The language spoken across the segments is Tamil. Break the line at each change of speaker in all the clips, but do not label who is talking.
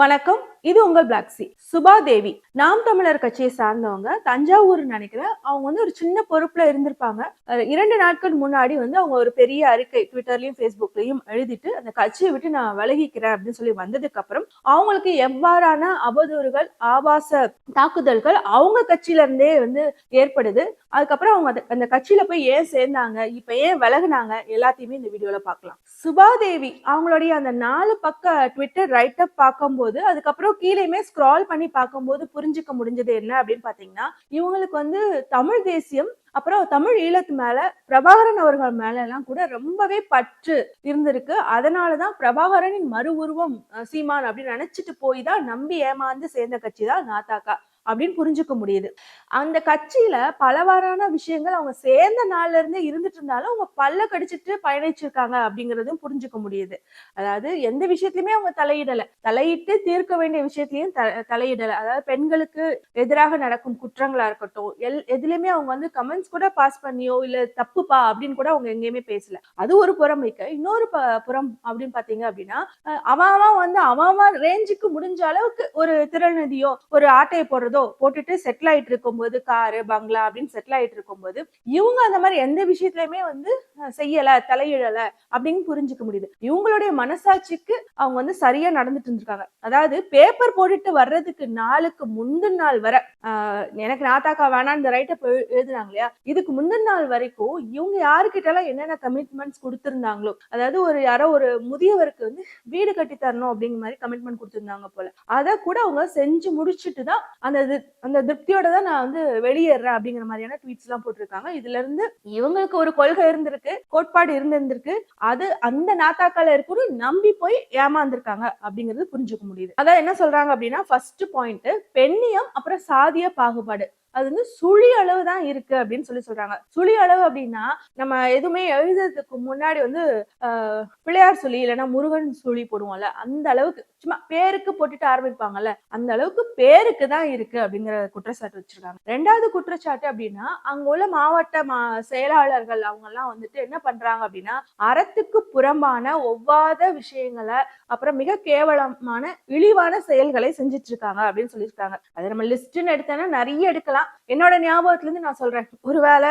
வணக்கம். இது உங்கள் பிளாக் சி சுபா தேவி நாம் தமிழர் கட்சியை சார்ந்தவங்க தஞ்சாவூர் நினைக்கிறேன் அவங்க வந்து ஒரு சின்ன பொறுப்புல இருந்திருப்பாங்க. இரண்டு நாட்கள் முன்னாடி வந்து அவங்க ஒரு பெரிய அறிக்கை ட்விட்டர்லயும் ஃபேஸ்புக்லயும் எழுதிட்டு அந்த கட்சியை விட்டு நான் விலகிக்கிறேன் அப்படின்னு சொல்லி வந்ததுக்கு அப்புறம் அவங்களுக்கு எவ்வாறான அவதூறுகள் ஆபாச தாக்குதல்கள் அவங்க கட்சியில இருந்தே வந்து ஏற்படுது. அதுக்கப்புறம் அவங்க அந்த- அந்த கட்சியில போய் ஏன் சேர்ந்தாங்க இப்ப ஏன் விலகுனாங்க எல்லாத்தையுமே இந்த வீடியோல பார்க்கலாம். சுபாதேவி அவங்களுடைய அந்த நாலு பக்க ட்விட்டர் ரைட்டப் பார்க்கும்போது அதுக்கப்புறம் கீழேயுமே ஸ்க்ரால் பண்ணி பார்க்கும்போது புரிஞ்சுக்க முடிஞ்சது என்ன அப்படின்னு பாத்தீங்கன்னா இவங்களுக்கு வந்து தமிழ் தேசியம் அப்புறம் தமிழ் ஈழத்து மேல பிரபாகரன் அவர்கள் மேல எல்லாம் கூட ரொம்பவே பற்று இருந்திருக்கு. அதனாலதான் பிரபாகரனின் மறு உருவம் சீமான் அப்படின்னு நினைச்சிட்டு போய் தான் நம்பி ஏமாந்து சேர்ந்த கட்சி தான் நாத்தாக்கா அப்படின்னு புரிஞ்சுக்க முடியுது. அந்த கட்சியில பலவாறான விஷயங்கள் அவங்க சேர்ந்த நாள்ல இருந்தே இருந்துட்டு இருந்தாலும் அவங்க பல்ல கடிச்சிட்டு பயணிச்சிருக்காங்க அப்படிங்கறதும் புரிஞ்சுக்க முடியுது. அதாவது எந்த விஷயத்திலுமே அவங்க தலையிடல. தலையிட்டு தீர்க்க வேண்டிய விஷயத்திலையும் த- தலையிடல. அதாவது பெண்களுக்கு எதிராக நடக்கும் குற்றங்களா இருக்கட்டும் எல் எதுலயுமே அவங்க வந்து கமெண்ட்ஸ் கூட பாஸ் பண்ணியோ இல்ல தப்புப்பா அப்படின்னு கூட அவங்க எங்கேயுமே பேசல. அது ஒரு புறம் வைக்க இன்னொரு புறம் அப்படின்னு பாத்தீங்க அப்படின்னா அவன் வந்து அவன் ரேஞ்சுக்கு முடிஞ்ச அளவுக்கு ஒரு திறநிதியோ ஒரு ஆட்டையை போடுறதோ போட்டுட்டு செட்டில் ஆயிட்டு இருக்கும்போது காரு பங்களா அப்படின்னு செட்டில் ஆயிட்டு இருக்கும்போது இவங்க அந்த மாதிரி எந்த விஷயத்துலயுமே வந்து செய்யல தலையிடல அப்படின்னு புரிஞ்சுக்க முடியுது. இவங்களுடைய மனசாட்சிக்கு அவங்க வந்து சரியா நடந்துட்டு இருந்திருக்காங்க. அதாவது பேப்பர் போட்டுட்டு வர்றதுக்கு நாளுக்கு முந்தின நாள் வரை ஆஹ், எனக்கு நாத்தாக்கா வேணாம் இந்த ரைட்டை எழுதுனாங்க இல்லையா? இதுக்கு முந்தின நாள் வரைக்கும் இவங்க யாருக்கிட்ட எல்லாம் என்னென்ன கமிட்மெண்ட்ஸ் கொடுத்துருந்தாங்களோ அதாவது ஒரு யாரோ ஒரு முதியவருக்கு வந்து வீடு கட்டி தரணும் அப்படிங்கிற மாதிரி கமிட்மெண்ட் கொடுத்துருந்தாங்க போல. அதை கூட அவங்க செஞ்சு முடிச்சுட்டு தான் அந்த அந்த திருப்தியோட தான் நான் வந்து வெளியேறேன் அப்படிங்கிற மாதிரியான ட்வீட்ஸ் எல்லாம் போட்டிருக்காங்க. இதுல இருந்து இவங்களுக்கு ஒரு கொள்கை இருந்திருக்கு கோட்பாடு இருந்திருந்திருக்கு அது அந்த நாத்தாக்கால இருக்கணும் நம்பி போய் ஏமாந்திருக்காங்க அப்படிங்கிறது புரிஞ்சுக்க முடியுது. அதான் என்ன சொல்றாங்க அப்படின்னா ஃபர்ஸ்ட் பாயிண்ட் பெண்ணியம் அப்புறம் சாதிய பாகுபாடு. அது வந்து சுழி அளவு தான் இருக்கு அப்படின்னு சொல்லி சொல்றாங்க. சுழி அளவு அப்படின்னா நம்ம எதுவுமே எழுதுறதுக்கு முன்னாடி வந்து ஆஹ், பிள்ளையார் சுழி இல்லைன்னா முருகன் சுழி போடுவோம்ல அந்த அளவுக்கு சும்மா பேருக்கு போட்டுட்டு ஆரம்பிப்பாங்கல்ல அந்த அளவுக்கு பேருக்கு தான் இருக்கு அப்படிங்கிற குற்றச்சாட்டு வச்சிருக்காங்க. ரெண்டாவது குற்றச்சாட்டு அப்படின்னா அங்க உள்ள மாவட்ட மா செயலாளர்கள் அவங்க எல்லாம் வந்துட்டு என்ன பண்றாங்க அப்படின்னா அறத்துக்கு புறம்பான ஒவ்வாத விஷயங்களை அப்புறம் மிக கேவலமான இழிவான செயல்களை செஞ்சுட்டு இருக்காங்க அப்படின்னு சொல்லியிருக்காங்க. அது நம்ம லிஸ்ட்னு எடுத்தோன்னா நிறைய எடுக்கலாம். என்னோட ஞாபகத்துல இருந்து நான் சொல்றேன். ஒருவேளை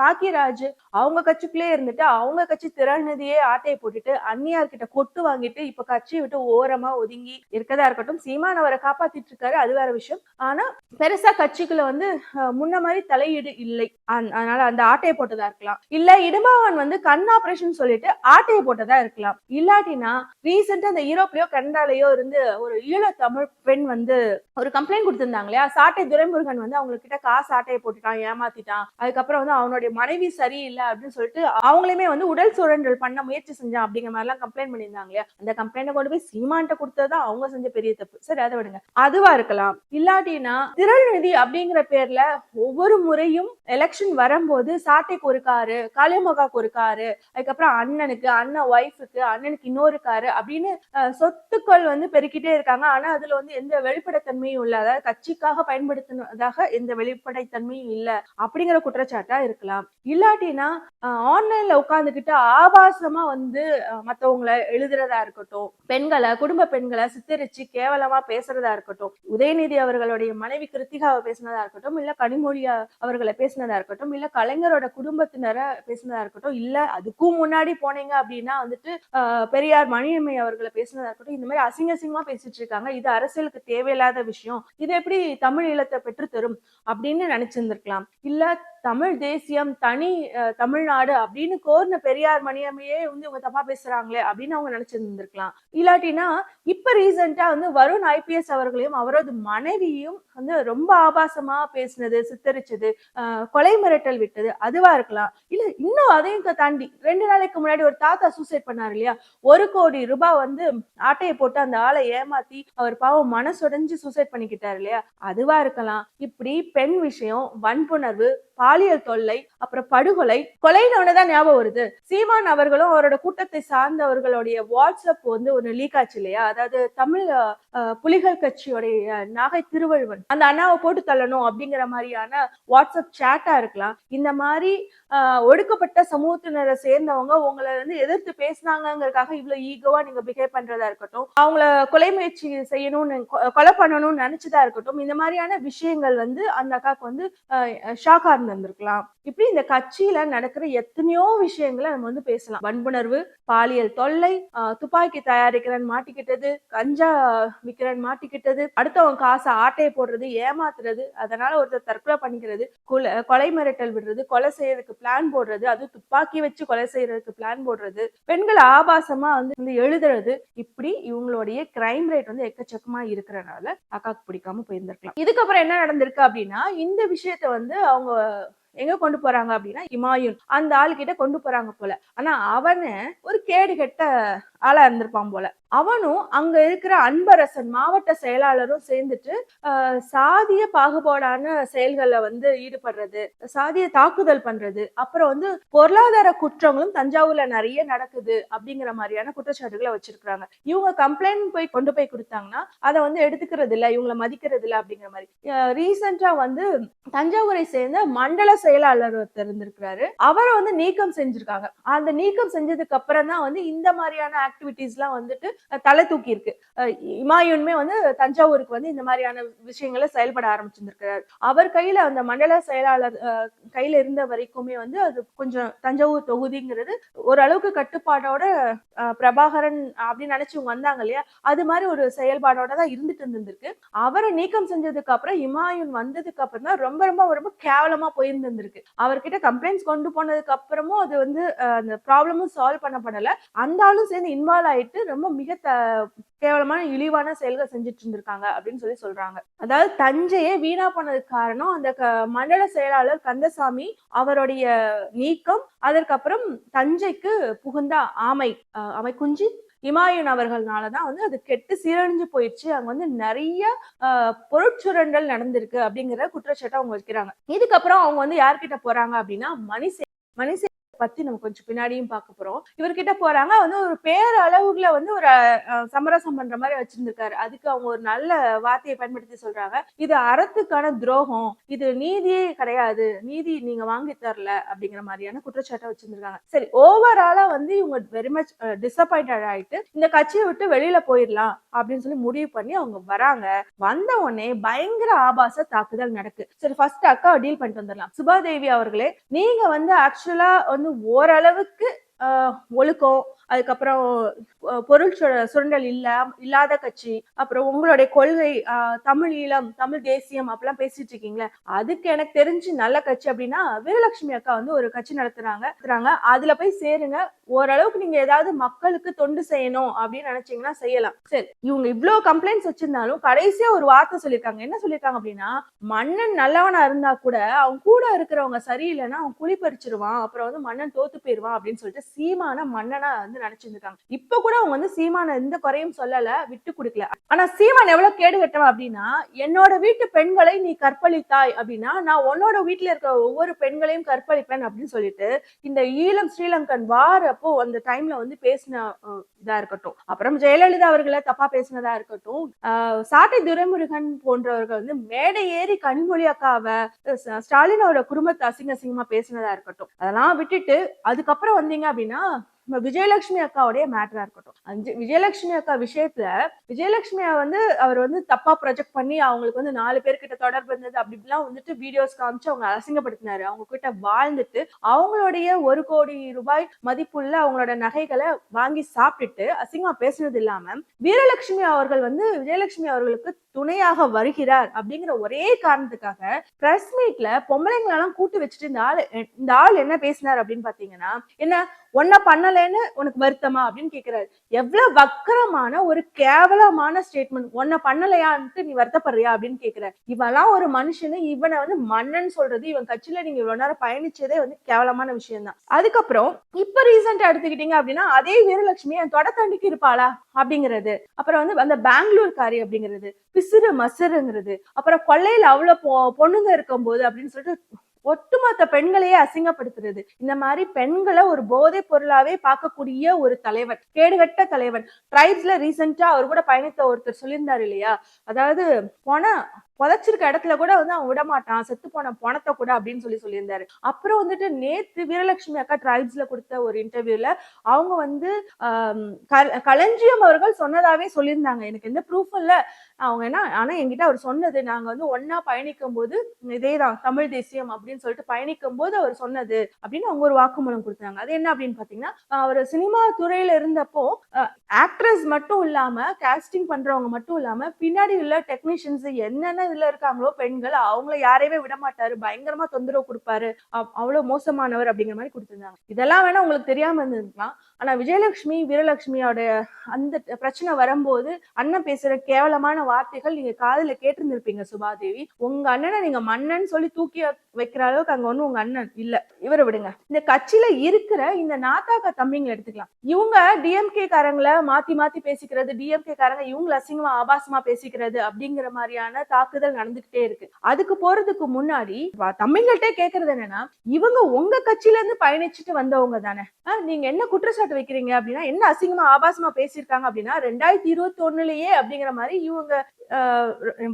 பாக்கியராஜ் அவங்க கட்சிக்குள்ளே இருந்துட்டு அவங்க கட்சி திறநிதியே ஆட்டையை போட்டுட்டு அந்நியார் கிட்ட கொட்டு வாங்கிட்டு இப்ப கட்சியை விட்டு ஓரமா ஒதுங்கி இருக்கதா இருக்கட்டும் சீமான் அவரை காப்பாத்திட்டு இருக்காரு அது வேற விஷயம். ஆனா பெருசா கட்சிக்குள்ள வந்து முன்ன மாதிரி தலையீடு இல்லை. அதனால அந்த ஆட்டையை போட்டதா இருக்கலாம். இல்ல இடுமாவன் வந்து கண் ஆபரேஷன் சொல்லிட்டு ஆட்டையை போட்டதா இருக்கலாம். இல்லாட்டினா ரீசெண்டா அந்த யூரோப்லயோ கனடாலயோ இருந்து ஒரு ஈழ தமிழ் பெண் வந்து ஒரு கம்ப்ளைண்ட் கொடுத்திருந்தாங்க இல்லையா? சாட்டை துரைமுருகன் வந்து அவங்களுக்கு கிட்ட காசு ஆட்டையை போட்டுட்டான் ஏமாத்திட்டான். அதுக்கப்புறம் வந்து அவனுடைய மனைவி சரியில்லை அப்படின்னு சொல்லிட்டு அவங்களையுமே வந்து உடல் சுரண்டல் பண்ண முயற்சி செஞ்சான் அப்படிங்கிற மாதிரி எல்லாம் கம்ப்ளைண்ட் பண்ணியிருந்தாங்க இல்லையா? அந்த கம்ப்ளைண்ட்டை கொண்டு போய் சீமான்ட்ட கொடுத்ததுதான் அவங்க செஞ்ச பெரிய தப்பு. சரி அதை விடுங்க. அதுவா இருக்கலாம். இல்லாட்டினா திரள்நிதி அப்படிங்கிற பேர்ல ஒவ்வொரு முறையும் எலெக்ஷன் வரும்போது சாட்டைக்கு ஒரு காரு காளியமகாக்கு ஒரு காரு அதுக்கப்புறம் அண்ணனுக்கு அண்ணன் ஒய்ஃபுக்கு அண்ணனுக்கு இன்னொரு காரு அப்படின்னு சொத்துக்கள் வந்து பெருக்கிட்டே இருக்காங்க. ஆனா அதுல வந்து எந்த வெளிப்படைத்தன்மையும் இல்ல. அதாவது கட்சிக்காக பயன்படுத்தினதாக எந்த இந்த வெளிப்படைத்தன்மையும் இல்ல அப்படிங்கிற குற்றச்சாட்டா இருக்கலாம். இல்லாட்டினா ஆன்லைன்ல உட்காந்துக்கிட்டு ஆபாசமா வந்து மத்தவங்களை எழுதுறதா இருக்கட்டும் பெண்களை குடும்ப பெண்களை சித்தரிச்சு கேவலமா பேசுறதா இருக்கட்டும் உதயநிதி அவர்களுடைய மனைவி கிருத்திகாவை பேசினதா இருக்கட்டும் இல்ல கனிமொழி அவர்களை பேசினதா இருக்கட்டும் இல்ல கலைஞரோட குடும்பத்தினரை பேசினதா இருக்கட்டும் இல்ல அதுக்கும் முன்னாடி போனீங்க அப்படின்னா வந்துட்டு ஆஹ், பெரியார் மணியம்மை அவர்களை பேசினதா இருக்கட்டும் இந்த மாதிரி அசிங்க அசிங்கமா பேசிட்டு இருக்காங்க. இது அரசியலுக்கு தேவையில்லாத விஷயம். இது எப்படி தமிழ் ஈழத்தை பெற்றுத்தரும்? அப்படின்னு நினைச்சிருந்திருக்கலாம். இல்ல தமிழ் தேசியம் தனி அஹ், தமிழ்நாடு அப்படின்னு கோர்ன பெரியார் மணியமையே வந்து இவங்க தப்பா பேசுறாங்களே அப்படின்னு அவங்க நினைச்சிருந்திருக்கலாம். இல்லாட்டினா இப்ப ரீசெண்டா வந்து வருண் ஐபிஎஸ் அவர்களையும் அவரது மனைவியும் வந்து ரொம்ப ஆபாசமா பேசினது சித்தரிச்சது ஆஹ், கொலை மிரட்டல் விட்டது அதுவா இருக்கலாம். இல்ல இன்னும் அதையும் தாண்டி ரெண்டு நாளைக்கு முன்னாடி ஒரு தாத்தா சூசைட் பண்ணாரு இல்லையா? ஒரு கோடி ரூபாய் வந்து ஆட்டையை போட்டு அந்த ஆளை ஏமாத்தி அவர் பாவம் மனசுடைஞ்சு சூசைட் பண்ணிக்கிட்டாரு இல்லையா? அதுவா இருக்கலாம். இப்படி பெண் விஷயம் வன்புணர்வு பாலியல் தொல்லை அப்புறம் படுகொலை கொலைன்னு தான் ஞாபகம் வருது. சீமான் அவர்களும் அவரோட கூட்டத்தை சார்ந்தவர்களுடைய வாட்ஸ்அப் வந்து ஒரு லீக் ஆச்சு இல்லையா? அதாவது தமிழ் புலிகள் கட்சியோடைய நாகை திருவள்ளுவன் அந்த அண்ணாவை போட்டு தள்ளணும் அப்படிங்கிற மாதிரியான வாட்ஸ்அப் சேட்டா இருக்கலாம். இந்த மாதிரி ஒடுக்கப்பட்ட சமூகத்தினரை சேர்ந்தவங்க உங்களை வந்து எதிர்த்து பேசினாங்கிறதுக்காக இவ்வளவு ஈகோவா நீங்க பிஹேவ் பண்றதா இருக்கட்டும் அவங்கள கொலை முயற்சி செய்யணும்னு கொ- கொலை பண்ணணும்னு நினைச்சதா இருக்கட்டும் இந்த மாதிரியான விஷயங்கள் வந்து அந்த அக்காக்கு வந்து ஷாக் ஷாக்கா நடந்திருக்கலாம் இப்படி இந்த கட்சியில நடக்கிற எத்தனையோ விஷயங்களை நம்ம வந்து பேசலாம். வன்புணர்வு பாலியல் தொல்லை ஆஹ் துப்பாக்கி தயாரிக்கிறேன் மாட்டிக்கிட்டது கஞ்சா விற்கிறேன் மாட்டிக்கிட்டது அடுத்தவங்க காசை ஆட்டையை போடுறது ஏமாத்துறது அதனால ஒருத்தர் தற்கொலை பண்ணிக்கிறது கொலை கொலை மிரட்டல் விடுறது கொலை செய்யறதுக்கு பிளான் போடுறது அது துப்பாக்கி வச்சு கொலை செய்யறதுக்கு பிளான் போடுறது பெண்கள் ஆபாசமா வந்து வந்து எழுதுறது இப்படி இவங்களுடைய கிரைம் ரேட் வந்து எக்கச்சக்கமா இருக்கிறனால அக்காக்கு பிடிக்காம போயிருந்திருக்கலாம். இதுக்கப்புறம் என்ன நடந்திருக்கு அப்படின்னா இந்த விஷயத்த வந்து அவங்க எங்க கொண்டு போறாங்க அப்படின்னா இமாயுன். அந்த ஆள் கிட்ட கொண்டு போறாங்க போல. ஆனா அவனு ஒரு கேடு கெட்ட ஆளா இருந்திருப்பான் போல. அவனும் அங்க இருக்கிற அன்பரசன் மாவட்ட செயலாளரும் சேர்ந்துட்டு சாதிய பாகுபாடான செயல்களில் வந்து ஈடுபடுறது சாதிய தாக்குதல் பண்றது அப்புறம் வந்து பொருளாதார குற்றங்களும் தஞ்சாவூர்ல நிறைய நடக்குது அப்படிங்கிற மாதிரியான குற்றச்சாட்டுகளை வச்சிருக்காங்க இவங்க கம்ப்ளைண்ட் போய் கொண்டு போய் கொடுத்தாங்கன்னா அதை வந்து எடுத்துக்கிறது இல்லை இவங்கள மதிக்கிறது இல்லை அப்படிங்கிற மாதிரி. ரீசெண்டா வந்து தஞ்சாவூரை சேர்ந்த மண்டல செயலாளர் ஒருத்தர் இருந்திருக்கிறாரு. அவரை வந்து நீக்கம் செஞ்சிருக்காங்க. அந்த நீக்கம் செஞ்சதுக்கு அப்புறம் தான் வந்து இந்த மாதிரியான ஆக்டிவிட்டிஸ் எல்லாம் வந்துட்டு தலை தூக்கி இருக்கு இமாயுன்மே வந்து தஞ்சாவூருக்கு வந்து இந்த மாதிரியான விஷயங்களை செயல்பட ஆரம்பிச்சிருந்திருக்கிறார். அவர் கையில அந்த மண்டல செயலாளர் கையில இருந்த வரைக்குமே வந்து அது கொஞ்சம் தஞ்சாவூர் தொகுதிங்கிறது ஓரளவுக்கு கட்டுப்பாடோட பிரபாகரன் அப்படின்னு நினைச்சவங்க வந்தாங்க இல்லையா? அது மாதிரி ஒரு செயல்பாடோட தான் இருந்துட்டு இருந்திருக்கு. அவரை நீக்கம் செஞ்சதுக்கு அப்புறம் இமாயுன் வந்ததுக்கு அப்புறம் தான் ரொம்ப ரொம்ப ரொம்ப கேவலமா போயிருந்திருக்கு அவர்கிட்ட கம்ப்ளைண்ட்ஸ் கொண்டு போனதுக்கு அப்புறமும் அது வந்து அந்த ப்ராப்ளமும் சால்வ் பண்ணப்படல அந்த ஆளும் சேர்ந்து இன்வால்வ் ஆயிட்டு ரொம்ப மிக த- கேவலமான இழிவான செயல்கள் செஞ்சுட்டு இருந்திருக்காங்க அப்படின்னு சொல்லி சொல்றாங்க. அதாவது தஞ்சையே வீணா போனதுக்கு காரணம் அந்த க- மண்டல செயலாளர் கந்தசாமி அவருடைய நீக்கம் அதற்கப்புறம் தஞ்சைக்கு புகுந்த ஆமை அஹ், ஆமை குஞ்சு இமாயுன் அவர்கள்னாலதான் வந்து அது கெட்டு சீரழிஞ்சு போயிடுச்சு. அங்க வந்து நிறைய ஆஹ், பொருட்சுரண்டல் நடந்திருக்கு அப்படிங்கிற குற்றச்சாட்டை அவங்க வைக்கிறாங்க. இதுக்கப்புறம் அவங்க வந்து யார்கிட்ட போறாங்க அப்படின்னா மணிசே மணிசே பத்தி நம்ம கொஞ்சம் பின்னாடியும் பார்க்க போறோம். இவர்கிட்ட போறாங்க. வந்து ஒரு பேரளவுல வந்து ஒரு சமரசம் பண்ற மாதிரி வச்சிருந்திருக்காரு. அதுக்கு அவங்க ஒரு நல்ல வார்த்தையை பயன்படுத்தி சொல்றாங்க. இது அறத்துக்கான துரோகம். இது நீதியே கிடையாது. நீதி நீங்க வாங்கி தரல அப்படிங்கிற மாதிரியான குற்றச்சாட்டை வச்சிருந்திருக்காங்க. சரி ஓவராலா வந்து இவங்க வெரி மச் டிசப்பாயிண்டட் ஆயிட்டு இந்த கட்சியை விட்டு வெளியில போயிடலாம் அப்படின்னு சொல்லி முடிவு பண்ணி அவங்க வராங்க. வந்த உடனே பயங்கர ஆபாச தாக்குதல் நடக்கு. சரி ஃபர்ஸ்ட் அக்கா டீல் பண்ணிட்டு வந்துடலாம். சுபாதேவி அவர்களே நீங்க வந்து ஆக்சுவலா வந்து ஓரளவுக்கு ஒழுக்கம் அதுக்கப்புறம் பொருள் சு- சுரண்டல் இல்ல இல்லாத கட்சி அப்புறம் உங்களுடைய கொள்கை தமிழ் ஈழம் தமிழ் தேசியம் அப்படிலாம் பேசிட்டு இருக்கீங்களே அதுக்கு எனக்கு தெரிஞ்சு நல்ல கட்சி அப்படின்னா வீரலட்சுமி அக்கா வந்து ஒரு கட்சி நடத்துறாங்க. அதுல போய் சேருங்க ஓரளவுக்கு நீங்க ஏதாவது மக்களுக்கு தொண்டு செய்யணும் அப்படின்னு நினைச்சீங்கன்னா செய்யலாம். சரி இவங்க இவ்வளவு கம்ப்ளைண்ட்ஸ் வச்சிருந்தாலும் கடைசியா ஒரு வார்த்தை சொல்லியிருக்காங்க என்ன சொல்லியிருக்காங்க அப்படின்னா மன்னன் நல்லவனா இருந்தா கூட அவன் கூட இருக்கிறவங்க சரியில்லைன்னா அவன் குழி பறிச்சிருவான் அப்புறம் வந்து மன்னன் தோத்து போயிருவான் அப்படின்னு சொல்லிட்டு சீமான மன்னனா வந்து நினைச்சிருக்காங்க இப்ப கூட அவங்க வந்து சீமான எந்த குறையும் சொல்லல விட்டு கொடுக்கல. ஆனா சீமான் எவ்வளவு கேடு கட்டவன் அப்படின்னா என்னோட வீட்டு பெண்களை நீ கற்பழித்தாய் அப்படின்னா நான் உன்னோட வீட்டுல இருக்க ஒவ்வொரு பெண்களையும் கற்பழிப்பேன் அப்படின்னு சொல்லிட்டு இந்த ஈழம் ஸ்ரீலங்கன் வார் அப்போ அந்த டைம்ல வந்து பேசின இதா இருக்கட்டும். அப்புறம் ஜெயலலிதா அவர்களை தப்பா பேசினதா இருக்கட்டும். ஆஹ், சாட்டை துரைமுருகன் போன்றவர்கள் வந்து மேடை ஏறி கனிமொழி அக்காவை ஸ்டாலினோட குடும்பத்தை அசிங்க அசிங்கமா பேசினதா இருக்கட்டும். அதெல்லாம் விட்டுட்டு அதுக்கப்புறம் வந்தீங்க அப்படின்னா நம்ம விஜயலட்சுமி அக்காவுடைய மேட்டரா இருக்கட்டும். அஞ்சு விஜயலட்சுமி அக்கா விஷயத்துல விஜயலட்சுமியை வந்து அவர் வந்து தப்பா ப்ரொஜெக்ட் பண்ணி அவங்களுக்கு வந்து நாலு பேர்கிட்ட தொடர்பு இருந்தது அப்படி இப்படிலாம் வந்துட்டு வீடியோஸ் காமிச்சு அவங்க அசிங்கப்படுத்தினாரு. அவங்க கிட்ட வாழ்ந்துட்டு அவங்களுடைய ஒரு கோடி ரூபாய் மதிப்புள்ள அவங்களோட நகைகளை வாங்கி சாப்பிட்டுட்டு அசிங்கமா பேசுனது இல்லாம வீரலட்சுமி அவர்கள் வந்து விஜயலட்சுமி அவர்களுக்கு துணையாக வருகிறார் அப்படிங்கிற ஒரே காரணத்துக்காக பிரஸ் மீட்ல பொம்பளைங்களெல்லாம் கூட்டு வச்சுட்டு இந்த ஆள் இந்த ஆள் என்ன பேசினார் அப்படின்னு பாத்தீங்கன்னா என்ன ஒன்ன பண்ணலைன்னு உனக்கு வருத்தமா? அப்படின்னு கேக்குறாரு எவ்வளவு வக்கரமான ஒரு கேவலமான ஸ்டேட்மெண்ட் ஒன்ன பண்ணலையான்ட்டு நீ வருத்தப்படுறியா? அப்படின்னு கேக்குற இவெல்லாம் ஒரு மனுஷனு இவனை வந்து மன்னன் சொல்றது இவன் கட்சியில நீங்க இவ்வளவு நேரம் பயணிச்சதே வந்து கேவலமான விஷயம் தான் அதுக்கப்புறம் இப்ப ரீசெண்டா எடுத்துக்கிட்டீங்க அப்படின்னா அதே வீரலட்சுமி என் தொடத்தண்டிக்கு இருப்பாளா? அப்படிங்கிறது. அப்புறம் வந்து அந்த பெங்களூர் காரி அப்படிங்கிறது பிசுறு மசுறுங்கிறது. அப்புறம் கொள்ளையில அவ்வளவு பொ- பொண்ணுங்க இருக்கும்போது அப்படின்னு சொல்லிட்டு ஒட்டுமொத்த பெண்களையே அசிங்கப்படுத்துறது. இந்த மாதிரி பெண்களை ஒரு போதை பொருளாவே பார்க்கக்கூடிய ஒரு தலைவன் கேடுகட்ட தலைவன். ட்ரைப்ஸ்ல ரீசெண்டா அவர் கூட பயணித்த ஒருத்தர் சொல்லியிருந்தாரு இல்லையா? அதாவது போன புதைச்சிருக்க இடத்துல கூட வந்து அவன் விட மாட்டான் செத்து போன பணத்தை கூட அப்படின்னு சொல்லி சொல்லியிருந்தாரு. அப்புறம் வந்துட்டு நேத்து வீரலட்சுமி அக்கா ட்ரைப்ஸ்ல கொடுத்த ஒரு இன்டர்வியூல அவங்க வந்து க- களஞ்சியம் அவர்கள் சொன்னதாவே சொல்லியிருந்தாங்க. எனக்கு எந்த ப்ரூஃப் இல்ல. அவங்க என்ன ஆனா என்கிட்ட அவர் சொன்னது நாங்க வந்து ஒன்னா பயணிக்கும் போது இதேதான் தமிழ் தேசியம் அப்படின்னு சொல்லிட்டு பயணிக்கும் போது அவர் சொன்னது அப்படின்னு அவங்க ஒரு வாக்குமூலம் கொடுத்தாங்க. அது என்ன அப்படின்னு பாத்தீங்கன்னா அவர் சினிமா துறையில இருந்தப்போ ஆக்ட்ரஸ் மட்டும் இல்லாம கேஸ்டிங் பண்றவங்க மட்டும் இல்லாம பின்னாடி உள்ள டெக்னீஷியன்ஸ் என்னென்ன இதுல இருக்காங்களோ பெண்கள் அவங்கள யாரையுமே விட மாட்டாரு பயங்கரமா தொந்தரவு கொடுப்பாரு. அவ்வளவு மோசமானவர் அப்படிங்கிற மாதிரி கொடுத்திருந்தாங்க. இதெல்லாம் வேணா உங்களுக்கு தெரியாம இருந்திருக்கலாம். ஆனா விஜயலட்சுமி வீரலட்சுமியோட அந்த பிரச்சனை வரும்போது அண்ணன் பேசுற கேவலமான வார்த்தைகள் நீங்க காதுல கேட்டிருந்திருப்பீங்க சுபாதேவி. உங்க அண்ணனை நீங்க மன்னன் சொல்லி தூக்கி வைக்கிற அளவுக்கு அங்க ஒண்ணு உங்க அண்ணன் இல்ல. இவரை விடுங்க. இந்த கட்சியில இருக்கிற இந்த நாத்தாக்கா தம்பிங்களை எடுத்துக்கலாம். இவங்க டிஎம்கே காரங்களை மாத்தி மாத்தி பேசிக்கிறது டிஎம்கே காரங்க இவங்க அசிங்கமா ஆபாசமா பேசிக்கிறது அப்படிங்கிற மாதிரியான தாக்குதல் நடந்துகிட்டே இருக்கு. அதுக்கு போறதுக்கு முன்னாடி வ- தம்பிங்கள்ட்டே கேக்குறது என்னன்னா இவங்க உங்க கட்சியில இருந்து பயணிச்சுட்டு வந்தவங்க தானே. ஆஹ் நீங்க என்ன குற்றச்சாட்டு வைக்கிறீங்க அப்படின்னா என்ன அசிங்கமா ஆபாசமா பேசியிருக்காங்க அப்படின்னா ரெண்டாயிரத்தி இருபத்தி ஒண்ணுலயே அப்படிங்கிற மாதிரி இவங்க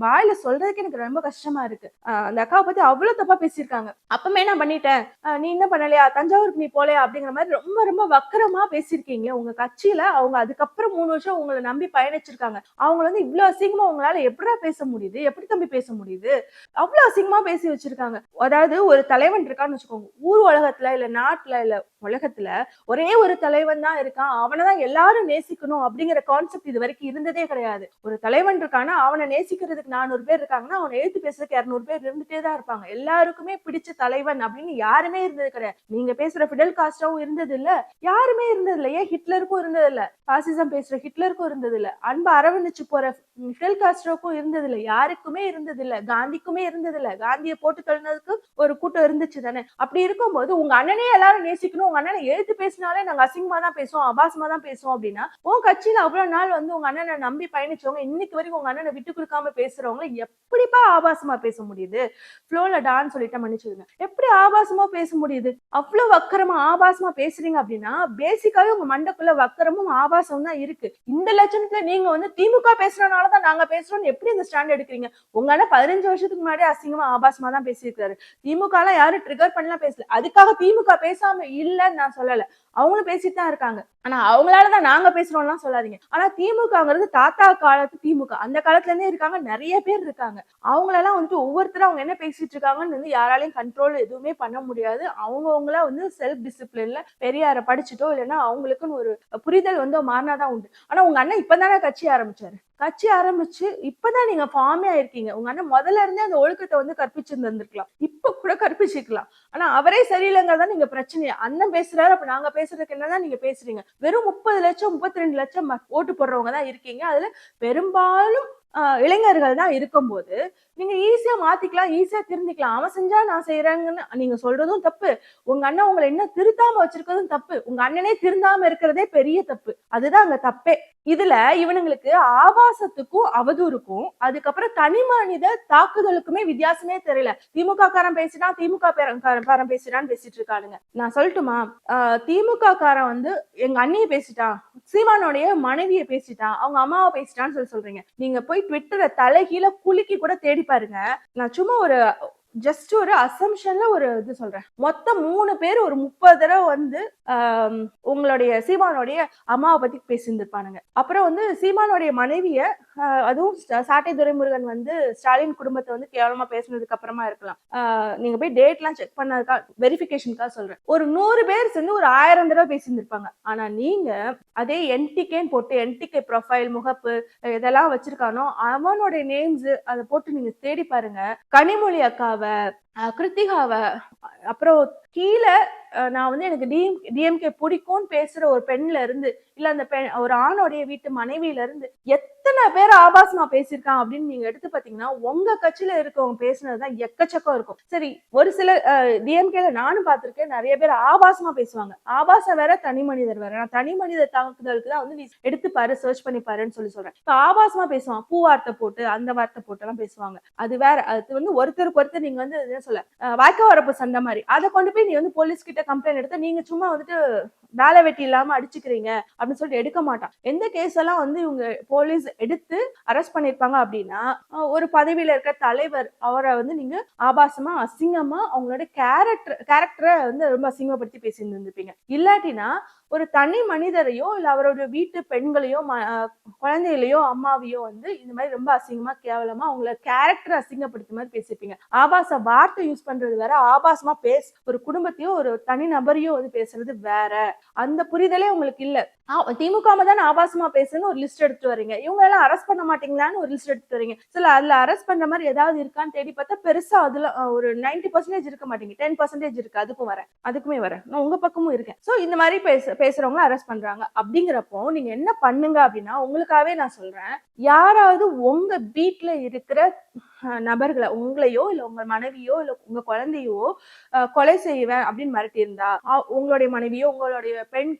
வாயில சொல்றதுக்கு எனக்கு ரொம்ப கஷ்டமா இருக்கு. அந்த அக்காவை பத்தி அவ்வளவு தப்பா பேசியிருக்காங்க. அப்பமே நான் பண்ணிட்டேன். ஆஹ் நீ என்ன பண்ணலையா? தஞ்சாவூருக்கு நீ போலையா? அப்படிங்கிற மாதிரி ரொம்ப ரொம்ப வக்கரமா பேசியிருக்கீங்க. உங்க கட்சியில அவங்க அதுக்கப்புறம் மூணு வருஷம் உங்களை நம்பி பயணிச்சிருக்காங்க. அவங்க வந்து இவ்வளவு அசிங்கமா உங்களால எப்படிடா பேச முடியுது? எப்படி தம்பி பேச முடியுது? அவ்வளவு அசிங்கமா பேசி வச்சிருக்காங்க. அதாவது ஒரு தலைவன் இருக்கான்னு வச்சுக்கோங்க. ஊர் உலகத்துல இல்ல நாட்டுல இல்ல உலகத்துல ஒரே ஒரு தலைவன் தான் இருக்கான். அவனை தான் எல்லாரும் நேசிக்கணும் அப்படிங்கிற கான்செப்ட் இது வரைக்கும் இருந்ததே கிடையாது. ஒரு தலைவன் இருக்கானா அவனை நேசிக்கிறதுக்கு நானூறு பேர் இருக்காங்கன்னா அவனை எழுத்து பேசுறதுக்கு இரநூறு பேர் இருந்துட்டே தான் இருப்பாங்க. எல்லாருக்குமே பிடிச்ச தலைவன் அப்படின்னு யாருமே இருந்தது கிடையாது. நீங்க பேசுற ஃபிடல் காஸ்டாவும் இருந்தது இல்ல யாருமே இருந்தது இல்ல ஏன் ஹிட்லருக்கும் இருந்தது இல்ல பாசிசம் பேசுற ஹிட்லருக்கும் இருந்தது இல்ல அன்பு அரவணைச்சு போற ஃபிடல் காஸ்ட்ரோக்கும் இருந்ததில்ல. யாருக்குமே இருந்தது இல்ல காந்திக்குமே இருந்ததில்ல. காந்தியை போட்டு தள்ளினதுக்கு ஒரு கூட்டம் இருந்துச்சு தானே. அப்படி இருக்கும்போது உங்க அண்ணனே எல்லாரும் நேசிக்கணும். உங்க அண்ணனை எழுத்து பேசினாலே நாங்க அசிங்கமா தான் பேசுவோம் அபாசமா தான் பேசுவோம் அப்படின்னா உன் கட்சியில அவ்வளவு நாள் வந்து உங்க அண்ணனை நம்பி பயணிச்சவங்க இன்னைக்கு வரைக்கும் உங்க அண்ணனை விட்டு கொடுக்காம பேசுறவங்க எப்படிப்பா ஆபாசமா பேச முடியுது? ஃப்ளோல டான் சொல்லிட்டு மன்னிச்சதுங்க எப்படி ஆபாசமா பேச முடியுது? அவ்வளவு வக்கரமா ஆபாசமா பேசுறீங்க அப்படின்னா பேசிக்காவே உங்க மண்டக்குள்ள வக்கரமும் ஆபாசம் தான் இருக்கு. இந்த லட்சணத்துல நீங்க வந்து திமுக பேசுறனால தான் நாங்க பேசுறோம்னு எப்படி இந்த ஸ்டாண்ட் எடுக்கிறீங்க? உங்க அண்ணன் பதினஞ்சு வருஷத்துக்கு முன்னாடி அசிங்கமா ஆபாசமா தான் பேசியிருக்காரு திமுக எல்லாம் யாரும் ட்ரிகர் பண்ணலாம் பேசல. அதுக்காக திமுக பேசாம இல்லைன்னு நான் சொல்லல. அவங்களும் பேசிட்டு தான் இருக்காங்க. ஆனா அவங்களாலதான் நாங்க பேசுறோம்லாம் சொல்லாதீங்க. ஆனா திமுகங்கிறது தாத்தா காலத்து திமுக. அந்த காலத்துல இருந்தே இருக்காங்க. நிறைய பேர் இருக்காங்க. அவங்களெல்லாம் வந்துட்டு ஒவ்வொருத்தரும் அவங்க என்ன பேசிட்டு இருக்காங்கன்னு வந்து யாராலையும் கண்ட்ரோல் எதுவுமே பண்ண முடியாது. அவங்கவுங்களா வந்து செல்ஃப் டிசிப்ளின்ல பெரியார படிச்சுட்டோ இல்லைன்னா அவங்களுக்குன்னு ஒரு புரிதல் வந்து மாறினாதான் உண்டு. ஆனா உங்க அண்ணன் இப்பதானே கட்சி ஆரம்பிச்சாரு. கட்சி ஆரம்பிச்சு இப்பதான் நீங்க ஃபார்மே ஆயிருக்கீங்க. உங்க அண்ணன் முதல்ல இருந்தே அந்த ஒழுக்கத்தை வந்து கற்பிச்சிருந்திருக்கலாம். இப்ப கூட கற்பிச்சிருக்கலாம். ஆனா அவரே சரியில்லைங்கிறதா நீங்க பிரச்சனையா. அண்ணன் பேசுறாரு அப்ப நாங்க பேசுறதுக்கு என்னதான் நீங்க பேசுறீங்க? வெறும் முப்பது லட்சம் முப்பத்தி ரெண்டு லட்சம் ஓட்டு போடுறவங்க தான் இருக்கீங்க. அதுல பெரும்பாலும் இளைஞர்கள் தான் இருக்கும்போது நீங்க ஈஸியா மாத்திக்கலாம் ஈஸியா திருந்திக்கலாம். அவன் செஞ்சா நான் செய்யறேங்கன்னு நீங்க சொல்றதும் தப்பு. உங்க அண்ணன் உங்களை என்ன திருத்தாம வச்சிருக்கிறதும் தப்பு. உங்க அண்ணனே திருந்தாம இருக்கிறதே பெரிய தப்பு. அதுதான் அங்க தப்பே. இதுல இவனுங்களுக்கு ஆபாசத்துக்கும் அவதூறுக்கும் அதுக்கப்புறம் தனி மனித தாக்குதலுக்குமே வித்தியாசமே தெரியல. திமுக காரன் பேசினா திமுக பேரன் பேசினான்னு பேசிட்டு இருக்கானுங்க. நான் சொல்லட்டுமா? திமுக காரன் வந்து எங்க அண்ணியை பேசிட்டான் சீமானோடைய மனைவியை பேசிட்டான் அவங்க அம்மாவை பேசிட்டான்னு சொல்லி சொல்றீங்க. நீங்க போய் ட்விட்டரை தலைகீழ குலுக்கி கூட தேடி பாருங்க. நான் சும்மா ஒரு ஜஸ்ட் ஒரு அசம்ஷன்ல ஒரு இது சொல்றேன். மொத்தம் மூணு பேர் ஒரு முப்பது தடவை வந்து உங்களுடைய சீமானுடைய அம்மாவை பத்தி பேசியிருந்திருப்பானுங்க. அப்புறம் வந்து சீமானுடைய மனைவிய அதுவும் சாட்டை துரைமுருகன் வந்து ஸ்டாலின் குடும்பத்தை வந்து கேவலமா பேசினதுக்கு அப்புறமா இருக்கலாம். நீங்க போய் டேட் எல்லாம் செக் பண்ணதுக்கா வெரிஃபிகேஷனுக்காக சொல்றேன். ஒரு நூறு பேர் சேர்ந்து ஒரு ஆயிரம் தடவை பேசியிருந்திருப்பாங்க. ஆனா நீங்க அதே என்டிகேன்னு போட்டு என்டிகே ப்ரொஃபைல் முகப்பு இதெல்லாம் வச்சிருக்கானோ அவனுடைய நேம்ஸ் அதை போட்டு நீங்க தேடி பாருங்க. கனிமொழி அக்காவை கிருத்திகாவை அப்புறம் கீழே நான் வந்து எனக்கு டிஎம் டிஎம்கே பிடிக்கும்னு பேசுற ஒரு பெண்ல இருந்து இல்ல அந்த பெண் ஒரு ஆணுடைய வீட்டு மனைவியில இருந்து எத்தனை பேர் ஆபாசமா பேசியிருக்காங்க அப்படின்னு நீங்க எடுத்து பாத்தீங்கன்னா உங்க கட்சியில இருக்கவங்க பேசுனதுதான் எக்கச்சக்கம் இருக்கும். சரி ஒரு சில டிஎம்கேல நானும் பார்த்திருக்கேன் நிறைய பேர் ஆபாசமா பேசுவாங்க. ஆபாசம் வேற தனி மனிதர் வேற. நான் தனி மனித தாக்குதலுக்கு தான் வந்து நீ எடுத்து பாரு சர்ச் பண்ணி பாருன்னு சொல்லி சொல்றேன். இப்ப ஆபாசமா பேசுவான். பூ வார்த்தை போட்டு அந்த வார்த்தை போட்டு எல்லாம் பேசுவாங்க. அது வேற அது வந்து ஒருத்தருக்கு ஒருத்தர் நீங்க வந்து சொல்ல வாய்க்கா வாய்க்க வரப்பு சண்டை மாதிரி. அதை கொண்டு போய் நீ வந்து போலீஸ் கிட்ட கம்ப்ளைண்ட் எடுத்து நீங்க சும்மா வந்துட்டு வேலை வெட்டி இல்லாம அடிச்சுக்கிறீங்க அப்படின்னு சொல்லிட்டு எடுக்க மாட்டான். எந்த கேஸ் எல்லாம் வந்து இவங்க போலீஸ் எடுத்து அரெஸ்ட் பண்ணிருப்பாங்க அப்படின்னா ஒரு பதவியில இருக்க தலைவர் அவரை வந்து நீங்க ஆபாசமா அசிங்கமா அவங்களோட கேரக்டர் கேரக்டரை வந்து ரொம்ப அசிங்கப்படுத்தி பேசிட்டு இருந்திருப்பீங்க. இல்லாட்டினா ஒரு தனி மனிதரையோ இல்ல அவரோட வீட்டு பெண்களையோ ம- குழந்தைகளையோ அம்மாவையோ வந்து இந்த மாதிரி ரொம்ப அசிங்கமா கேவலமா அவங்கள கேரக்டர் அசிங்கப்படுத்த மாதிரி பேசிருப்பீங்க. ஆபாச வார்த்தை யூஸ் பண்றது வேற ஆபாசமா பேச ஒரு குடும்பத்தையோ ஒரு தனி நபரையோ வந்து பேசுறது வேற. அந்த புரிதலே உங்களுக்கு இல்ல. திமுக தான் ஆபாசமா பேசுன்னு ஒரு லிஸ்ட் எடுத்து வரீங்க இவங்க எல்லாம் அரெஸ்ட் பண்ண மாட்டீங்களான்னு ஒரு லிஸ்ட் எடுத்து வரீங்க சில அதுல அரெஸ்ட் பண்ற மாதிரி ஏதாவது இருக்கான்னு தேடி பார்த்தா பெருசா அதுல ஒரு 90% பர்சன்டேஜ் இருக்க மாட்டீங்க டென் பர்சன்டேஜ் இருக்கு. அதுக்கும் வரேன். அதுக்குமே வரேன். நான் உங்க பக்கமும் இருக்கேன். சோ இந்த மாதிரி பேச பேசுறவங்க அரெஸ்ட் பண்றாங்க. அப்படிங்கிறப்போ நீங்க என்ன பண்ணுங்க அப்படின்னா உங்களுக்காவே நான் சொல்றேன். யாராவது உங்க வீட்ல இருக்கிற நபர்களை உங்களையோ இல்ல உங்க மனைவியோ இல்ல உங்க குழந்தையோ கொலை செய்வேன் அப்படின்னு மிரட்டி இருந்தா உங்களுடைய மனைவியோ உங்களுடைய பெண்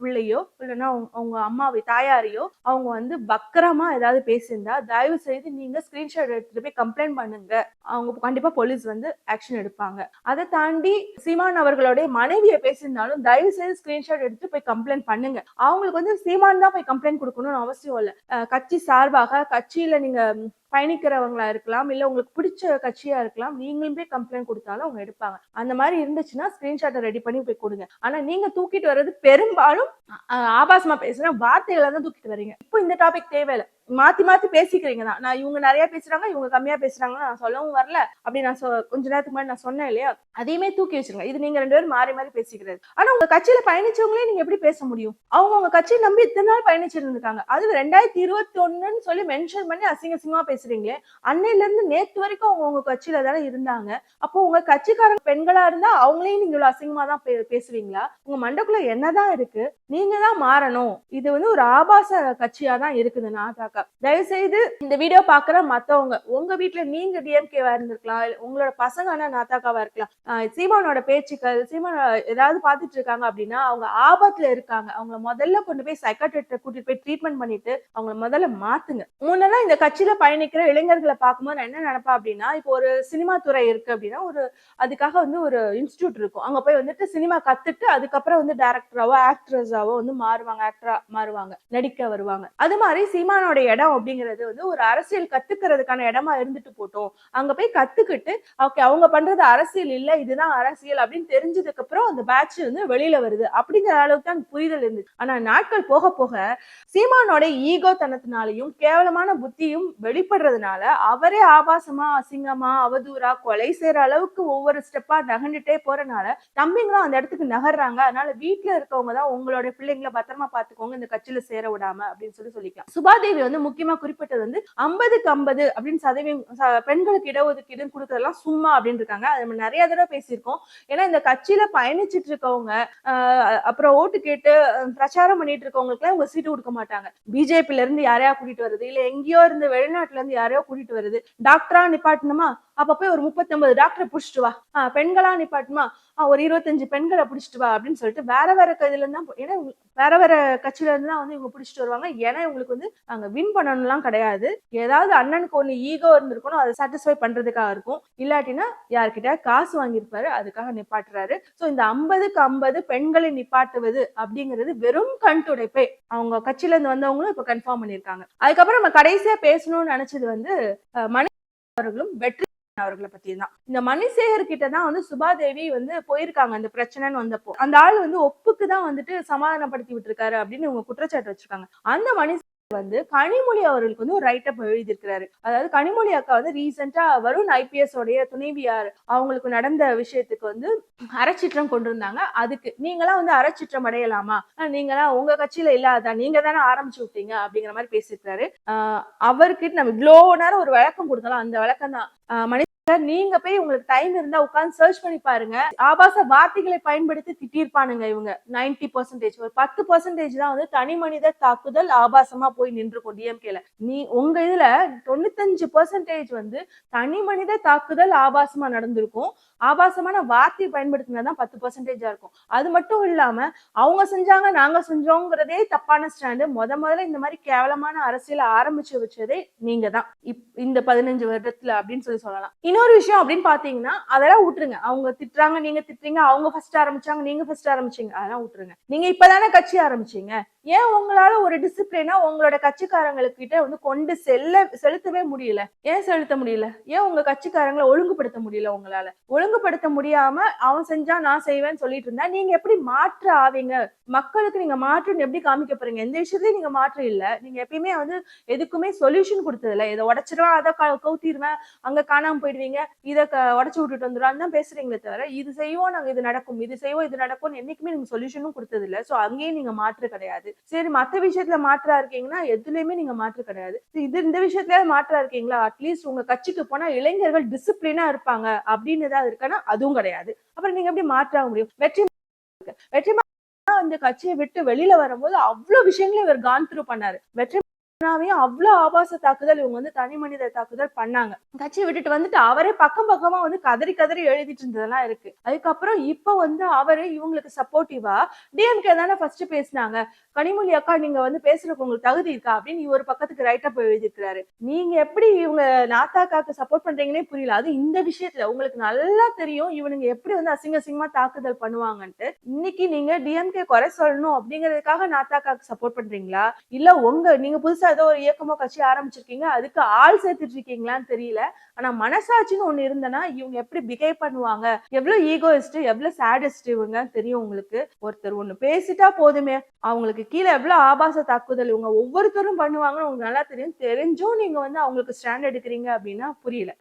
பிள்ளையோ இல்லைன்னா உங்க- அம்மாவை தாயாரையோ அவங்க வந்து பக்கரமா ஏதாவது பேசியிருந்தா தயவு செய்து நீங்க ஸ்கிரீன்ஷாட் எடுத்துட்டு போய் கம்ப்ளைண்ட் பண்ணுங்க. அவங்க கண்டிப்பா போலீஸ் வந்து ஆக்ஷன் எடுப்பாங்க. அதை தாண்டி சீமான் அவர்களுடைய மனைவியை பேசியிருந்தாலும் தயவு செய்து ஸ்கிரீன்ஷாட் எடுத்து போய் கம்ப்ளைண்ட் பண்ணுங்க. அவங்களுக்கு வந்து சீமான் தான் போய் கம்ப்ளைண்ட் கொடுக்கணும்னு அவசியம் இல்லை. கட்சி சார்பாக கட்சியில நீங்க பயணிக்கிறவங்களா இருக்கலாம் இல்ல உங்களுக்கு பிடிச்ச கட்சியா இருக்கலாம் நீங்களும் போய் கம்ப்ளைண்ட் கொடுத்தாலும் அவங்க எடுப்பாங்க. அந்த மாதிரி இருந்துச்சுன்னா ஸ்கிரீன்ஷாட்டை ரெடி பண்ணி போய் கொடுங்க. ஆனா நீங்க தூக்கிட்டு வர்றது பெரும்பாலும் ஆபாசமா பேசுற வார்த்தைகளை தான் தூக்கிட்டு வர்றீங்க. இப்போ இந்த டாபிக் தேவையில்லை. மாத்தி மாத்தி பேசிக்கிறீங்க தான். நான் இவங்க நிறைய பேசுறாங்க இவங்க கம்மியா பேசுறாங்க நான் சொல்லவும் வரல அப்படி நான் சொ- கொஞ்ச நேரத்துக்கு முன்னாடி நான் சொன்னேன் இல்லையா? அதையுமே தூக்கி வச்சிருங்க. இது நீங்க ரெண்டு பேரும் மாறி மாறி பேசிக்கிறது. ஆனா உங்க கட்சியில பயணிச்சவங்களே நீங்க எப்படி பேச முடியும்? அவங்க உங்க கட்சியை நம்பி இத்தனை நாள் பயணிச்சிருந்திருக்காங்க. அது ரெண்டாயிரத்தி இருபத்தி ஒண்ணுன்னு சொல்லி மென்ஷன் பண்ணி அசிங்க அசிங்கமா பேசுறீங்களே? அன்னையில இருந்து நேத்து வரைக்கும் அவங்க உங்க கட்சியில தானே இருந்தாங்க. அப்போ உங்க கட்சிக்காரங்க பெண்களா இருந்தா அவங்களையும் நீங்க இவ்வளவு அசிங்கமா தான் பே- பேசுவீங்களா? உங்க மண்டக்குள்ள என்னதான் இருக்கு? நீங்க தான் மாறணும். இது வந்து ஒரு ஆபாச கட்சியா தான் இருக்குது நாதாக்கா தயவு செய்து இந்த வீடியோ பாக்குற மத்தவங்க உங்க வீட்டுல நீங்க டிஎம்கேவா இருந்திருக்கலாம் உங்களோட பசங்க ஆனா நாத்தாக்காவா இருக்கலாம் சீமானோட பேச்சுக்கள் சீமான் ஏதாவது பாத்துட்டு இருக்காங்க அப்படின்னா அவங்க ஆபத்துல இருக்காங்க. அவங்கள முதல்ல கொண்டு போய் சைக்காட்ரிஸ்ட கூட்டிட்டு போய் ட்ரீட்மெண்ட் பண்ணிட்டு அவங்கள முதல்ல மாத்துங்க. முன்னெல்லாம் இந்த கட்சியில பயணிக்கிற இளைஞர்களை பார்க்கும்போது நான் என்ன நினைப்பா அப்படின்னா இப்போ ஒரு சினிமா துறை இருக்கு அப்படின்னா ஒரு அதுக்காக வந்து ஒரு இன்ஸ்டியூட் இருக்கும். அங்க போய் வந்துட்டு சினிமா கத்துட்டு அதுக்கப்புறம் வந்து டேரக்டராவோ ஆக்ட்ரஸாவோ வந்து மாறுவாங்க ஆக்டரா மாறுவாங்க நடிக்க வருவாங்க. அது மாதிரி சீமானோட இடம் அப்படிங்கிறது வந்து ஒரு அரசியல் கத்துக்கிறதுக்கான இடமா இருந்துட்டு போட்டோம். அங்க போய் கத்துக்கிட்டு ஓகே அவங்க பண்றது அரசியல் இல்ல இதுதான் அரசியல் அப்படின்னு தெரிஞ்சதுக்கு அப்புறம் அந்த பேட்ச் வந்து வெளியில வருது. அப்படிங்கிற அளவுக்கு தான் புரிதல் இருந்துச்சு. ஆனா நாட்கள் போக போக சீமானோட ஈகோ தனத்தினாலையும் கேவலமான புத்தியும் வெளிப்படுறதுனால அவரே ஆபாசமா அசிங்கமா அவதூறா கொலை செய்யற அளவுக்கு ஒவ்வொரு ஸ்டெப்பா நகண்டுட்டே போறனால தம்பிங்களும் அந்த இடத்துக்கு நகர்றாங்க. அதனால வீட்டுல இருக்கவங்க தான் உங்களோட பிள்ளைங்களை பத்திரமா பாத்துக்கோங்க இந்த கட்சியில சேர விடாம அப்படின்னு சொல்லி சொல்லிக்கலாம். சுபாதேவி வந்து முக்கியமா குறிப்பிட்டது வந்து ஐம்பதுக்கு ஐம்பது அப்படின்னு சதவீதம் பெண்களுக்கு இடஒதுக்கீடுன்னு கொடுக்கறதெல்லாம் சும்மா அப்படின்னு இருக்காங்க அது நம்ம நிறைய தடவை பேசியிருக்கோம். ஏன்னா இந்த கட்சியில பயணிச்சிட்டு இருக்கவங்க அப்புறம் ஓட்டு கேட்டு பிரச்சாரம் பண்ணிட்டு இருக்கவங்களுக்கு எல்லாம் இவங்க சீட்டு கொடுக்க மாட்டாங்க. பிஜேபில இருந்து யாரையா கூட்டிட்டு வருது? இல்ல எங்கேயோ இருந்து வெளிநாட்டுல இருந்து யாரையோ கூட்டிட்டு வருது? டாக்டரா நிப்பாட்டணுமா? அப்ப போய் ஒரு முப்பத்தி ஒன்பது டாக்டரை பிடிச்சிட்டு வா. ஆஹ் பெண்களா நிப்பாட்டுமா ஆஹ் ஒரு இருபத்தஞ்சு பெண்களை பிடிச்சிட்டு வா அப்படின்னு சொல்லிட்டு வேற வேற இதுல இருந்தா ஏன்னா வேற வேற கட்சியில இருந்து தான் வந்து இவங்க பிடிச்சிட்டு வருவாங்க. ஏன்னா இவங்களுக்கு வந்து அங்க வின் பண்ணணும்லாம் கிடையாது. ஏதாவது அண்ணனுக்கு ஒண்ணு ஈகோ இருந்திருக்கணும் அதை சாட்டிஸ்ஃபை பண்றதுக்காக இருக்கும். இல்லாட்டினா யார்கிட்ட காசு வாங்கியிருப்பாரு அதுக்காக நிப்பாட்டுறாரு. சோ இந்த ஐம்பதுக்கு ஐம்பது பெண்களை நிப்பாட்டுவது அப்படிங்கிறது வெறும் கண் துடைப்பே. அவங்க கட்சியில இருந்து வந்தவங்களும் இப்ப கன்ஃபார்ம் பண்ணியிருக்காங்க. அதுக்கப்புறம் நம்ம கடைசியா பேசணும்னு நினைச்சது வந்து மன அவர்களும் வெற்றி அவர்களை பத்தி தான் இந்த மணிசேகர் கிட்ட தான் வந்து சுபாதேவி வந்து போயிருக்காங்க அந்த பிரச்சனைன்னு வந்தப்போ. அந்த ஆள் வந்து ஒப்புக்கு தான் வந்துட்டு சமாதானப்படுத்தி விட்டுருக்காரு அப்படின்னு இவங்க குற்றச்சாட்டு வச்சிருக்காங்க. அந்த மணி வந்து கனிமொழி அவர்களுக்கு வந்து ஒரு ரைட் அப் எழுதியிருக்கிறாரு. அதாவது கனிமொழி அக்கா வந்து ரீசெண்டா வருண் ஐபிஎஸ் உடைய துணைவியார் அவங்களுக்கு நடந்த விஷயத்துக்கு வந்து அறச்சிற்றம் கொண்டிருந்தாங்க. அதுக்கு நீங்களாம் வந்து அறச்சிற்றம் அடையலாமா? அஹ் நீங்களாம் உங்க கட்சியில இல்லாத நீங்க தானே ஆரம்பிச்சு விட்டீங்க அப்படிங்கிற மாதிரி பேசியிருக்காரு ஆஹ் நம்ம இவ்வளோ நேரம் ஒரு விளக்கம் கொடுத்தாலும் அந்த விளக்கம் தான் மணி நீங்க போய் உங்களுக்கு டைம் இருந்தா உட்கார்ந்து சர்ச் பண்ணி பாருங்க. ஆபாச வார்த்தைகளை பயன்படுத்தி திட்டிருப்பானுங்க இவங்க. 90% பர்சன்டேஜ் ஒரு பத்து பர்சன்டேஜ் தான் வந்து தனி மனித தாக்குதல் ஆபாசமா போய் நின்றுக்கும் டிஎம்கேல நீ உங்க இதுல தொண்ணூத்தஞ்சு பர்சன்டேஜ் வந்து தனி மனித தாக்குதல் ஆபாசமா நடந்திருக்கும். ஆபாசமான வார்த்தை பயன்படுத்தினதான் பத்து பர்சன்டேஜா இருக்கும். அது மட்டும் இல்லாம அவங்க செஞ்சாங்க நாங்க செஞ்சோங்கிறதே தப்பான ஸ்டாண்டு முத முதல்ல இந்த மாதிரி கேவலமான அரசியல ஆரம்பிச்சு வச்சதே நீங்க தான் இந்த பதினஞ்சு வருடத்துல அப்படின்னு சொல்லி சொல்லலாம். இன்னொரு விஷயம் அப்படின்னு பாத்தீங்கன்னா அதெல்லாம் விட்டுருங்க அவங்க திட்டுறாங்க நீங்க திட்டுறீங்க அவங்க ஃபர்ஸ்ட் ஆரம்பிச்சாங்க நீங்க ஃபர்ஸ்ட் ஆரம்பிச்சீங்க. அதெல்லாம் விட்டுருங்க நீங்க இப்பதானே கட்சி ஆரம்பிச்சீங்க. ஏன் உங்களால ஒரு டிசிப்ளினா உங்களோட கட்சிக்காரங்களுக்கு கிட்ட வந்து கொண்டு செல்ல செலுத்தவே முடியல? ஏன் செலுத்த முடியல? ஏன் உங்க கட்சிக்காரங்களை ஒழுங்குபடுத்த முடியல உங்களால? ஒழுங்குபடுத்த முடியாம அவன் செஞ்சா நான் செய்வேன்னு சொல்லிட்டு இருந்தா நீங்க எப்படி மாற்று ஆவீங்க? மக்களுக்கு நீங்க மாற்றுன்னு எப்படி காமிக்க போறீங்க? எந்த விஷயத்தையும் நீங்க மாற்று இல்ல. நீங்க எப்பயுமே வந்து எதுக்குமே சொல்யூஷன் கொடுத்தது இல்ல இதை உடச்சிருவா அதை கவுத்திடுவேன் அங்க காணாம போயிடுவீங்க இதை க- விட்டுட்டு வந்துடுவான்னு தான் பேசுறீங்களே தவிர இது செய்வோம் நாங்க இது நடக்கும். இது செய்வோம் இது நடக்கும்னு என்னைக்குமே நீங்க சொல்யூஷனும் கொடுத்தது இல்ல சோ அங்கேயும் நீங்க மாற்று கிடையாது. சரி மத்த விஷயத்துல மாற்றா இருக்கீங்கன்னா எதுலயுமே நீங்க மாற்று கிடையாது. இது இந்த விஷயத்துல மாற்றா இருக்கீங்களா? அட்லீஸ்ட் உங்க கட்சிக்கு போனா இளைஞர்கள் டிசிப்ளினா இருப்பாங்க. அப்படின்னு ஏதாவது இருக்கான்னா அதுவும் கிடையாது. அப்புறம் நீங்க எப்படி மாற்றாக முடியும்? வெற்றி வெற்றி இந்த கட்சியை விட்டு வெளியில வரும்போது அவ்வளவு விஷயங்களும் இவர் கான் த்ரூ பண்ணாரு. வெற்றி மாறனாவையும் அவ்வளவு ஆபாச தாக்குதல் இவங்க வந்து தனி மனித தாக்குதல் பண்ணாங்க. கட்சியை விட்டுட்டு வந்துட்டு அவரே பக்கம் பக்கமா வந்து கதறி கதறி எழுதிட்டு இருந்ததெல்லாம் இருக்கு. அதுக்கப்புறம் இப்ப வந்து அவரு இவங்களுக்கு சப்போர்ட்டிவா டிஎம்கே தானே ஃபர்ஸ்ட் பேசினாங்க. கனிமொழி அக்கா நீங்க வந்து பேசுறதுக்கு உங்களுக்கு தகுதி இருக்கா? அப்படின்னு இவர் பக்கத்துக்கு ரைட்டா போய் எழுதிருக்கிறாரு நீங்க எப்படி இவங்க நாத்தாக்காக்கு சப்போர்ட் பண்றீங்கன்னே புரியல. அது இந்த விஷயத்துல உங்களுக்கு நல்லா தெரியும் இவனுங்க எப்படி வந்து அசிங்க அசிங்கமா தாக்குதல் பண்ணுவாங்கன்ட்டு. இன்னைக்கு நீங்க டிஎம்கே குறை சொல்லணும் அப்படிங்கிறதுக்காக நாத்தாக்காக்கு சப்போர்ட் பண்றீங்களா? இல்ல உங்க நீங்க புதுசா ஏதோ ஒரு இயக்கமோ கட்சி ஆரம்பிச்சிருக்கீங்க? அதுக்கு ஆள் சேர்த்துட்டு இருக்கீங்களான்னு தெரியல. ஆனா மனசாட்சின்னு ஒண்ணு இருந்தனா இவங்க எப்படி பிஹேவ் பண்ணுவாங்க? எவ்வளவு ஈகோயிஸ்ட் எவ்வளவு சேடஸ்ட் இவங்க தெரியும் உங்களுக்கு. ஒருத்தர் ஒண்ணு பேசிட்டா போதுமே. அவங்களுக்கு கீழே எவ்வளவு ஆபாச தாக்குதல் இவங்க ஒவ்வொருத்தரும் பண்ணுவாங்கன்னு உங்களுக்கு நல்லா தெரியும். தெரிஞ்சும் நீங்க வந்து அவங்களுக்கு ஸ்டாண்ட் எடுக்கிறீங்க அப்படின்னா புரியல.